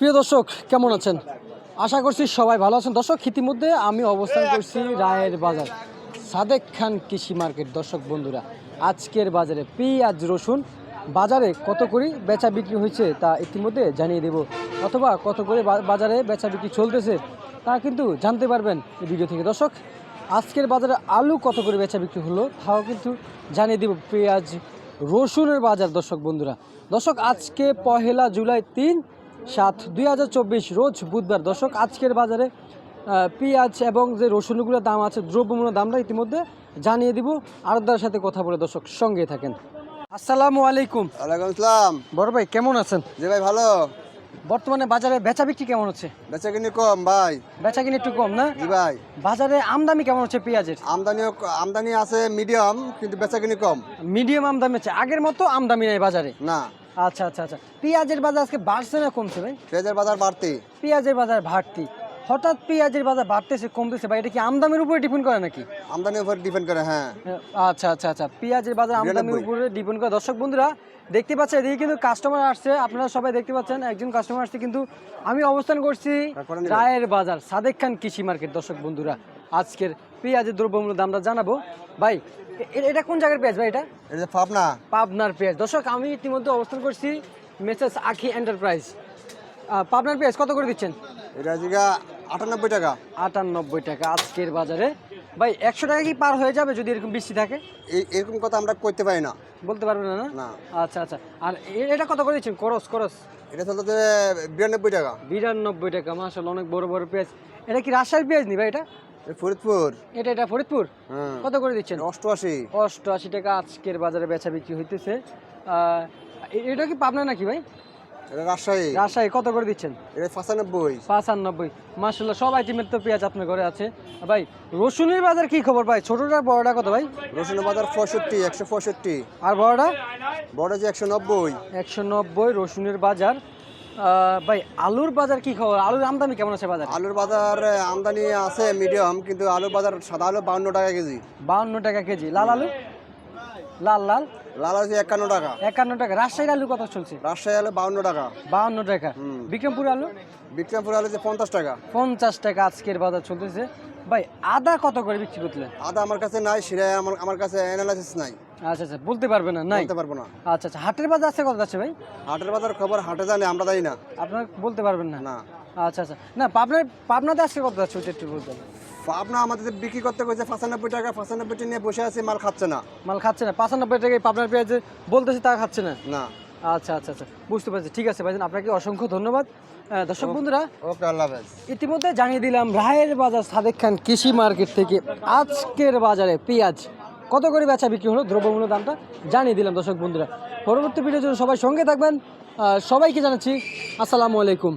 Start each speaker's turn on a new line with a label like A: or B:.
A: প্রিয় দর্শক, কেমন আছেন? আশা করছি সবাই ভালো আছেন। দর্শক, ইতিমধ্যে আমি অবস্থান করছি রায়ের বাজার, সাদেক খান কৃষি মার্কেট। দর্শক বন্ধুরা, আজকের বাজারে পেঁয়াজ, রসুন বাজারে কত করে বেচা বিক্রি হয়েছে তা ইতিমধ্যে জানিয়ে দেব। অথবা কত করে বাজারে বেচা বিক্রি চলতেছে তা কিন্তু জানতে পারবেন এই ভিডিও থেকে। দর্শক, আজকের বাজারে আলু কত করে বেচা বিক্রি হলো তাও কিন্তু জানিয়ে দেব। পেঁয়াজ, রসুনের বাজার, দর্শক বন্ধুরা। দর্শক, আজকে পহেলা জুলাই তিন সাত দুই হাজার চব্বিশ রোজ বুধবার। দর্শক আজকের বাজারে পেঁয়াজ এবং যে রসুনগুলোর দাম আছে দ্রব্যমূল্যের দামটা ইতিমধ্যে জানিয়ে দিব। আরদার সাথে কথা বলে দর্শক সঙ্গে থাকেন। আসসালামু আলাইকুম।
B: ওয়ালাইকুম আসসালাম।
A: বড় ভাই কেমন আছেন?
B: জি ভাই ভালো।
A: বর্তমানে বাজারে বেচা বিক্রি কেমন হচ্ছে?
B: বেচা কিনি কম ভাই।
A: বেচা কিনে একটু কম না?
B: জি ভাই।
A: বাজারে আমদানি কেমন হচ্ছে পেঁয়াজের?
B: আমদানি আমদানি আছে মিডিয়াম কিন্তু বেচা কিনি কম।
A: মিডিয়াম আমদানি আছে আগের মতো আমদানি নেই বাজারে।
B: না।
A: আচ্ছা আচ্ছা আচ্ছা। পেঁয়াজের বাজার আজকে বাড়ছে না কমছে ভাই?
B: পেঁয়াজের বাজার বাড়তি।
A: পেঁয়াজের বাজার বাড়তি। হঠাৎ পেঁয়াজের বাজার বাড়তেছে কমতেছে ভাই এটা কি আমদানির উপরে ডিপেন্ড করে নাকি?
B: আমদানির উপর ডিপেন্ড করে হ্যাঁ।
A: আচ্ছা আচ্ছা আচ্ছা। পেঁয়াজের বাজার আমদানির উপরে ডিপেন্ড করে। দর্শক বন্ধুরা দেখতে পাচ্ছেন এদিকে কিন্তু কাস্টমার আসছে। আপনারা সবাই দেখতে পাচ্ছেন একজন কাস্টমার আসছে কিন্তু আমি অবস্থান করছি রায়ের বাজার সাদেক খান কৃষি মার্কেট দর্শক বন্ধুরা। আজকের পেঁয়াজের দ্রব্যমূল্য দামটা জানাব। ভাই এটা কোন জায়গার পেঁয়াজ ভাই এটা?
B: যে পাবনা।
A: পাবনার পেঁয়াজ। দর্শক আমি ইতিমধ্যে অবস্থান করছি মেসেজ আখি এন্টারপ্রাইজ। পাবনার পেঁয়াজ কত করে দিচ্ছেন?
B: এটা জিগা আটানব্বই টাকা।
A: আটানব্বই টাকা আজকের বাজারে। ভাই একশো টাকা কি পার হয়ে যাবে যদি এরকম বৃষ্টি থাকে?
B: এরকম কথা আমরা করতে পারি না।
A: বলতে পারবেন না না? আচ্ছা আচ্ছা। আর এটা কত করে দিচ্ছেন? করস করস
B: এটা চলতে যে বিরানব্বই টাকা।
A: বিরানব্বই টাকা মাসাল অনেক বড় বড় পেঁয়াজ। এটা কি রাজশাহীর পেঁয়াজ নি ভাই এটা?
B: ফরিদপুর?
A: এটা এটা ফরিদপুর?
B: হ্যাঁ।
A: কত করে দিচ্ছেন?
B: অষ্টআশি।
A: অষ্টআশি টাকা আজকের বাজারে বেচা বিক্রি হইতেছে। এটা কি পাবনা নাকি ভাই?
B: রাজশাহী।
A: রাজশাহী কত করে দিচ্ছেন?
B: এটা পঁচানব্বই।
A: পাঁচানব্বই। মাসাল্লাহ সব আইটেমের তো পেঁয়াজ আপনার ঘরে আছে। ভাই রসুনের বাজার কি খবর ভাই? ছোটটা বড়টা কত ভাই?
B: রসুনের বাজার পঁয়ষট্টি একশো পঁয়ষট্টি।
A: আর বড়টা?
B: বড় যে একশো নব্বই।
A: একশো নব্বই রসুনের বাজার। ভাই আলুর বাজার কি খবর? আলুর আমদানি কেমন আছে বাজার?
B: আলুর বাজার আমদানি আছে মিডিয়াম কিন্তু আলুর বাজার সাদা আলু বাউন্ন টাকা কেজি।
A: বাউন্ন টাকা কেজি। লাল আলু? লাল লাল?
B: লাল আছে একান্ন টাকা।
A: একান্ন টাকা। রাজশাহীর আলু কত চলছে?
B: রাজশাহী আলু বাউন্ন টাকা।
A: বাউন্ন টাকা। বিক্রমপুর আলু?
B: বিক্রমপুর আলু যে পঞ্চাশ টাকা।
A: পঞ্চাশ টাকা আজকের বাজার চলতেছে। ভাই আদা কত করে বিক্রি করলেন?
B: আদা আমার কাছে নাই সিরা আমার আমার কাছে অ্যানালাইসিস নাই।
A: আচ্ছা আচ্ছা বলতে পারবেন না নাই।
B: বলতে পারব না।
A: আচ্ছা আচ্ছা হাটের বাজার আছে কত আছে ভাই?
B: হাটের বাজার খবর হাটে জানি আমরা জানি না।
A: আপনার বলতে পারবেন না?
B: না।
A: আচ্ছা আচ্ছা। না পাবনার পাবনাতে আজকে কত ওইটা একটু বলতেন
B: আপনা আমাদের বিক্রি করতে কইছে পঁচানব্বই টাকা পঁচানব্বইটি নিয়ে বসে আছে মাল খাচ্ছে না।
A: মাল খাচ্ছে না পাঁচানব্বই টাকায় পাবনার পেঁয়াজে বলতেছে তা খাচ্ছে না?
B: না।
A: আচ্ছা আচ্ছা আচ্ছা বুঝতে পারছি। ঠিক আছে ভাইজান আপনাকে অসংখ্য ধন্যবাদ। দর্শক বন্ধুরা
B: ওকে আল্লাহ
A: ইতিমধ্যে জানিয়ে দিলাম রায়ের বাজার সাদেক খান কৃষি মার্কেট থেকে আজকের বাজারে পেঁয়াজ কত করে বেচা বিক্রি হলো দ্রব্যমূল্য দামটা জানিয়ে দিলাম দর্শক বন্ধুরা। পরবর্তী ভিডিওর জন্য সবাই সঙ্গে থাকবেন। সবাইকে জানাচ্ছি, আসসালামু আলাইকুম।